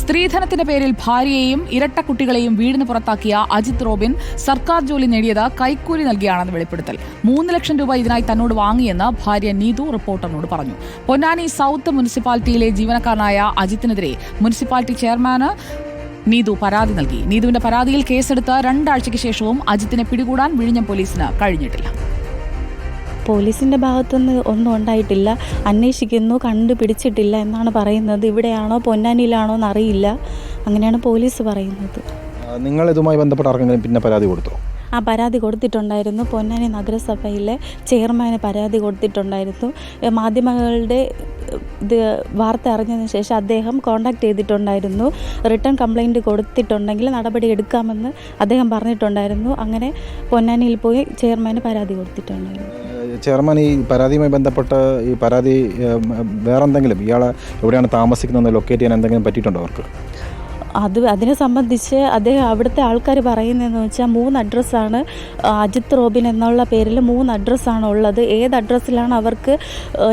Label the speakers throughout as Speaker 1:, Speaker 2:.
Speaker 1: സ്ത്രീധനത്തിന്റെ പേരിൽ ഭാര്യയെയും ഇരട്ട കുട്ടികളെയും വീടിന് പുറത്താക്കിയ അജിത് റോബിൻ സർക്കാർ ജോലി നേടിയത് കൈക്കൂലി നൽകിയാണെന്ന് വെളിപ്പെടുത്തൽ. മൂന്ന് ലക്ഷം രൂപ ഇതിനായി തന്നോട് വാങ്ങിയെന്ന് ഭാര്യ നീതു റിപ്പോർട്ടറിനോട് പറഞ്ഞു. പൊന്നാനി സൗത്ത് മുനിസിപ്പാലിറ്റിയിലെ ജീവനക്കാരനായ അജിത്തിനെതിരെ മുനിസിപ്പാലിറ്റി ചെയർമാന് നീതു പരാതി നൽകി. നീതുവിന്റെ പരാതിയിൽ കേസെടുത്ത് രണ്ടാഴ്ചയ്ക്ക് ശേഷവും അജിത്തിനെ പിടികൂടാൻ വിഴിഞ്ഞം പോലീസിന് കഴിഞ്ഞിട്ടില്ല.
Speaker 2: പോലീസിന്റെ ഭാഗത്തുനിന്ന് ഒന്നും ഉണ്ടായിട്ടില്ല. അന്വേഷിക്കുന്നു കണ്ടുപിടിച്ചിട്ടില്ല എന്നാണ് പറയുന്നത്. ഇവിടെയാണോ പൊന്നാനിയിലാണോ എന്നറിയില്ല. അങ്ങനെയാണ് പോലീസ് പറയുന്നത്.
Speaker 3: നിങ്ങൾ ഇതുമായി ബന്ധപ്പെട്ട് ആർക്കെങ്കിലും പിന്നെ പരാതി കൊടുത്തോ?
Speaker 2: ആ പരാതി കൊടുത്തിട്ടുണ്ടായിരുന്നു. പൊന്നാനി നഗരസഭയിലെ ചെയർമാന് പരാതി കൊടുത്തിട്ടുണ്ടായിരുന്നു. മാധ്യമങ്ങളുടെ ഇത് വാർത്ത അറിഞ്ഞതിന് ശേഷം അദ്ദേഹം കോണ്ടാക്ട് ചെയ്തിട്ടുണ്ടായിരുന്നു. റിട്ടേൺ കംപ്ലൈന്റ് കൊടുത്തിട്ടുണ്ടെങ്കിൽ നടപടി എടുക്കാമെന്ന് അദ്ദേഹം പറഞ്ഞിട്ടുണ്ടായിരുന്നു. അങ്ങനെ പൊന്നാനിയിൽ പോയി ചെയർമാന് പരാതി കൊടുത്തിട്ടുണ്ടായിരുന്നു.
Speaker 3: ചെയർമാൻ ഈ പരാതിയുമായി ബന്ധപ്പെട്ട് ഈ പരാതി വേറെന്തെങ്കിലും ഇയാളെ എവിടെയാണ് താമസിക്കുന്നത് ലൊക്കേറ്റ് ചെയ്യാൻ എന്തെങ്കിലും പറ്റിയിട്ടുണ്ടോ അവർക്ക്?
Speaker 2: അത് അതിനെ സംബന്ധിച്ച് അദ്ദേഹം അവിടുത്തെ ആൾക്കാർ പറയുന്നതെന്ന് വെച്ചാൽ മൂന്ന് അഡ്രസ്സാണ് അജിത് റോബിൻ എന്നുള്ള പേരിൽ മൂന്ന് അഡ്രസ്സാണ് ഉള്ളത്. ഏത് അഡ്രസ്സിലാണ് അവർക്ക്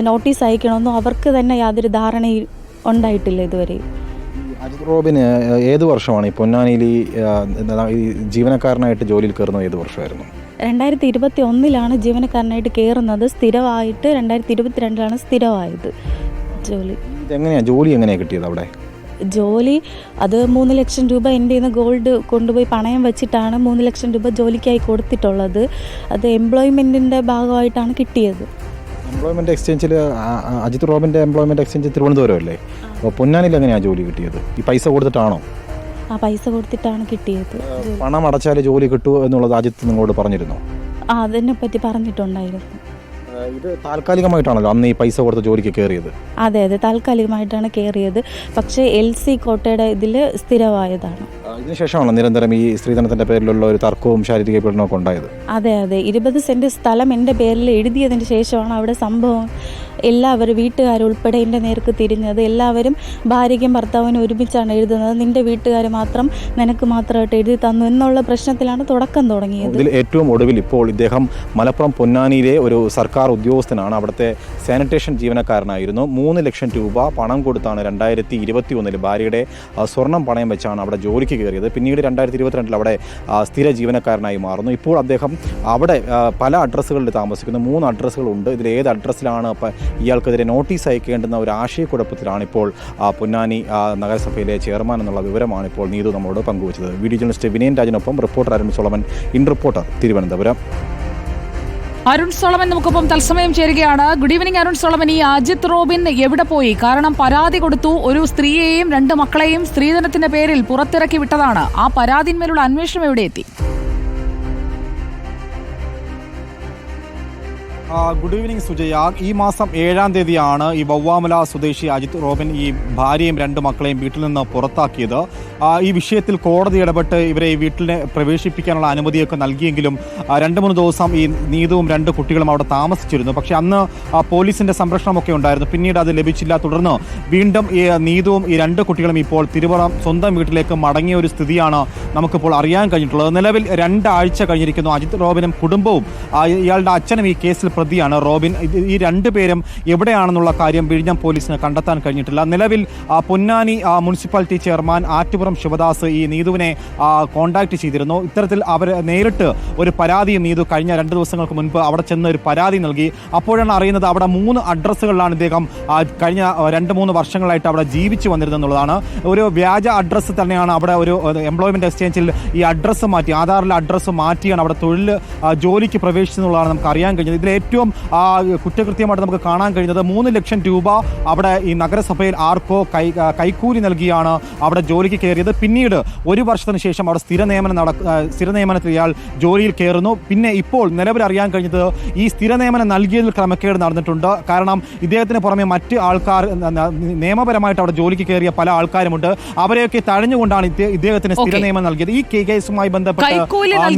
Speaker 2: നോട്ടീസ് അയക്കണമെന്നോ അവർക്ക് തന്നെ യാതൊരു ധാരണയും ഉണ്ടായിട്ടില്ല
Speaker 3: ഇതുവരെ. അജിത് റോബിന് ഏത് വർഷമാണ് ഈ പൊന്നാനിയിൽ ജീവനക്കാരനായിട്ട് ജോലിയിൽ കയറുന്നത്? ഏത് വർഷമായിരുന്നു?
Speaker 2: രണ്ടായിരത്തി ഇരുപത്തി ഒന്നിലാണ് ജീവനക്കാരനായിട്ട് കയറുന്നത്. സ്ഥിരമായിട്ട് രണ്ടായിരത്തി ഇരുപത്തിരണ്ടിലാണ് സ്ഥിരമായത്. ജോലി.
Speaker 3: എങ്ങനെയാ ജോലി എങ്ങനെയാണ് കിട്ടിയത് അവിടെ?
Speaker 2: ജോലി അത് മൂന്ന് ലക്ഷം രൂപ എന്റെ നിന്ന് ഗോൾഡ് കൊണ്ടുപോയി പണയം വെച്ചിട്ടാണ് മൂന്ന് ലക്ഷം രൂപ ജോലിക്കായി കൊടുത്തിട്ടുള്ളത്. അത് എംപ്ലോയ്മെന്റിന്റെ ഭാഗമായിട്ടാണ് കിട്ടിയത്.
Speaker 3: എംപ്ലോയ്മെന്റ് എക്സ്ചേഞ്ചിൽ അജിത് റോബിന്റെ എംപ്ലോയ്മെന്റ് എക്സ്ചേഞ്ച് തിരുവനന്തപുരം അല്ലേ? അപ്പോൾ പൊന്നാനിൽ എങ്ങനെയാണ് ജോലി കിട്ടിയത്? ഈ പൈസ കൊടുത്തിട്ടാണോ?
Speaker 2: ആ പൈസ കൊടുത്തിട്ടാണ് കിട്ടിയത്.
Speaker 3: പണം അടച്ചാൽ ജോലി കിട്ടൂ എന്നുള്ളത് അജിത്ത് നിങ്ങളോട് പറഞ്ഞിരുന്നു?
Speaker 2: ആ അതിനെപ്പറ്റി പറഞ്ഞിട്ടുണ്ടായിരുന്നു.
Speaker 3: ഇത് താൽക്കാലികമായിട്ടാണല്ലോ അന്ന് ഈ പൈസ കൊടുത്ത് ജോലിക്ക് കയറിയത്.
Speaker 2: അതെ അതെ താൽക്കാലികമായിട്ടാണ് കയറിയത്. പക്ഷേ എൽ സി കോട്ടയുടെ ഇതിൽ സ്ഥിരമായതാണ്.
Speaker 3: ഇതിനുശേഷമാണോ നിരന്തരം ഈ സ്ത്രീധനത്തിന്റെ പേരിലുള്ള ഒരു തർക്കവും ശാരീരിക പീഡനവും ഉണ്ടായത്?
Speaker 2: അതെ അതെ ഇരുപത് സെന്റ് സ്ഥലം എന്റെ പേരിൽ എഴുതിയതിന് ശേഷമാണ് അവിടെ സംഭവം എല്ലാവരും വീട്ടുകാരുൾപ്പെടെ എന്റെ നേർക്ക് തിരിഞ്ഞത് എല്ലാവരും ഭാര്യയ്ക്കും ഭർത്താവിനും ഒരുമിച്ചാണ് എഴുതുന്നത്. നിന്റെ വീട്ടുകാർ മാത്രം നിനക്ക് മാത്രമായിട്ട് എഴുതി തന്നു എന്നുള്ള പ്രശ്നത്തിലാണ് തുടക്കം തുടങ്ങിയത്.
Speaker 3: ഇതിൽ ഏറ്റവും ഒടുവിൽ ഇപ്പോൾ ഇദ്ദേഹം മലപ്പുറം പൊന്നാനിയിലെ ഒരു സർക്കാർ ഉദ്യോഗസ്ഥനാണ്. അവിടുത്തെ സാനിറ്റേഷൻ ജീവനക്കാരനായിരുന്നു. മൂന്ന് ലക്ഷം രൂപ പണം കൊടുത്താണ് രണ്ടായിരത്തി ഇരുപത്തി ഒന്നിൽ ഭാര്യയുടെ സ്വർണം പണയം വെച്ചാണ് അവിടെ ജോലിക്ക് കയറിയത്. പിന്നീട് രണ്ടായിരത്തി ഇരുപത്തിരണ്ടിൽ അവിടെ സ്ഥിര ജീവനക്കാരനായി മാറുന്നു. ഇപ്പോൾ അദ്ദേഹം അവിടെ പല അഡ്രസ്സുകളിൽ താമസിക്കുന്നു. മൂന്ന് അഡ്രസ്സുകളുണ്ട് ഇതിൽ ഏത് അഡ്രസ്സിലാണ് ഇയാൾക്കെതിരെ നോട്ടീസ് അയക്കേണ്ടുന്ന ഒരു ആശയക്കുഴപ്പത്തിലാണ് ഇപ്പോൾ ആ, പൊന്നാനി നഗരസഭയിലെ ചെയർമാൻ എന്നുള്ള വിവരമാണ് ഇപ്പോൾ നീതു നമ്മളോട് പങ്കുവച്ചത്. Video journalist Vinayan രാജനൊപ്പം reporter Arun Solomon in reporter Thiruvananthapuram.
Speaker 1: Arun Solomon നമുക്കൊപ്പം തത്സമയം ചേരുകയാണ്. Good evening Arun Solomon. ഈ അജിത് റോബിൻ എവിടെ പോയി? കാരണം പരാതി കൊടുത്തു ഒരു സ്ത്രീയെയും രണ്ട് മക്കളെയും സ്ത്രീധനത്തിന്റെ പേരിൽ പുറത്തിറക്കി വിട്ടതാണ്. ആ പരാതിന്മേലുള്ള അന്വേഷണം എവിടെ എത്തി?
Speaker 4: Good evening Sujaya. ഈ മാസം ഏഴാം തീയതിയാണ് ഈ വവ്വാമല സ്വദേശി അജിത് റോബിൻ ഈ ഭാര്യയും രണ്ട് മക്കളെയും വീട്ടിൽ നിന്ന് പുറത്താക്കിയത്. ഈ വിഷയത്തിൽ കോടതി ഇടപെട്ട് ഇവരെ ഈ വീട്ടിൽ പ്രവേശിപ്പിക്കാനുള്ള അനുമതിയൊക്കെ നൽകിയെങ്കിലും രണ്ട് മൂന്ന് ദിവസം ഈ നീതുവും രണ്ട് കുട്ടികളും അവിടെ താമസിച്ചിരുന്നു. പക്ഷെ അന്ന് പോലീസിന്റെ സംരക്ഷണമൊക്കെ ഉണ്ടായിരുന്നു. പിന്നീട് അത് ലഭിച്ചില്ല. തുടർന്ന് വീണ്ടും ഈ നീതുവും ഈ രണ്ട് കുട്ടികളും ഇപ്പോൾ തിരുവറം സ്വന്തം വീട്ടിലേക്ക് മടങ്ങിയ ഒരു സ്ഥിതിയാണ് നമുക്കിപ്പോൾ അറിയാൻ കഴിഞ്ഞിട്ടുള്ളത്. നിലവിൽ രണ്ടാഴ്ച കഴിഞ്ഞിരിക്കുന്നു. അജിത് റോബിനും കുടുംബവും ഇയാളുടെ അച്ഛനും ഈ കേസിൽ പ്രതിയാണ് റോബിൻ. ഈ രണ്ട് പേരും എവിടെയാണെന്നുള്ള കാര്യം വിഴിഞ്ഞം പോലീസിന് കണ്ടെത്താൻ കഴിഞ്ഞിട്ടില്ല. നിലവിൽ പൊന്നാനി മുനിസിപ്പാലിറ്റി ചെയർമാൻ ആറ്റുപുറം ശിവദാസ് ഈ നീതുവിനെ കോൺടാക്ട് ചെയ്തിരുന്നു. ഇത്തരത്തിൽ അവർ നേരിട്ട് ഒരു പരാതിയും നീതു കഴിഞ്ഞ രണ്ട് ദിവസങ്ങൾക്ക് മുൻപ് അവിടെ ചെന്ന് ഒരു പരാതി നൽകി. അപ്പോഴാണ് അറിയുന്നത് അവിടെ മൂന്ന് അഡ്രസ്സുകളിലാണ് ഇദ്ദേഹം കഴിഞ്ഞ രണ്ട് മൂന്ന് വർഷങ്ങളായിട്ട് അവിടെ ജീവിച്ചു വന്നിരുന്നെന്നുള്ളതാണ്. ഒരു വ്യാജ അഡ്രസ്സ് തന്നെയാണ് അവിടെ ഒരു എംപ്ലോയ്മെന്റ് എക്സ്ചേഞ്ചിൽ ഈ അഡ്രസ്സ് മാറ്റി ആധാറിലെ അഡ്രസ്സ് മാറ്റിയാണ് അവിടെ തൊഴിൽ ജോലിക്ക് പ്രവേശിച്ചെന്നുള്ളതാണ് നമുക്ക് അറിയാൻ കഴിഞ്ഞത്. ഇതിൽ ഏറ്റവും കുറ്റകൃത്യമായിട്ട് നമുക്ക് കാണാൻ കഴിയുന്നത് മൂന്ന് ലക്ഷം രൂപ അവിടെ ഈ നഗരസഭയിൽ ആർക്കോ കൈ കൈക്കൂലി നൽകിയാണ് അവിടെ ജോലിക്ക് കയറിയത്. പിന്നീട് ഒരു വർഷത്തിന് ശേഷം അവിടെ സ്ഥിര നിയമനം നട സ്ഥിര നിയമനത്തിൽ ഇയാൾ ജോലിയിൽ കയറുന്നു. പിന്നെ ഇപ്പോൾ നിലവിൽ അറിയാൻ കഴിഞ്ഞത് ഈ സ്ഥിര നിയമനം നൽകിയതിൽ ക്രമക്കേട് നടന്നിട്ടുണ്ട്. കാരണം ഇദ്ദേഹത്തിന് പുറമെ മറ്റ് ആൾക്കാർ നിയമപരമായിട്ട് അവിടെ ജോലിക്ക് കയറിയ പല ആൾക്കാരുമുണ്ട്. അവരെയൊക്കെ തഴഞ്ഞുകൊണ്ടാണ് ഇദ്ദേഹത്തിന് സ്ഥിര നിയമം നൽകിയത്. ഈ കേസുമായി ബന്ധപ്പെട്ട്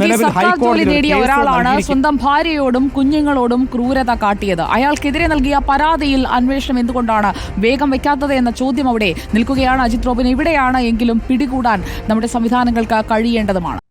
Speaker 4: നിലവിൽ നൽകിയിരിക്കുന്നു.
Speaker 1: സ്വന്തം ഭാര്യയോടും കുഞ്ഞുങ്ങളോടും ക്രൂരത കാട്ടിയത്. അയാൾക്കെതിരെ നൽകിയ പരാതിയിൽ അന്വേഷണം എന്തുകൊണ്ടാണ് വേഗം വെക്കാത്തത് എന്ന ചോദ്യം അവിടെ നിൽക്കുകയാണ്. അജിത് റോബിൻ ഇവിടെയാണ് എങ്കിലും പിടികൂടാൻ നമ്മുടെ സംവിധാനങ്ങൾക്ക് കഴിയേണ്ടതുമാണ്.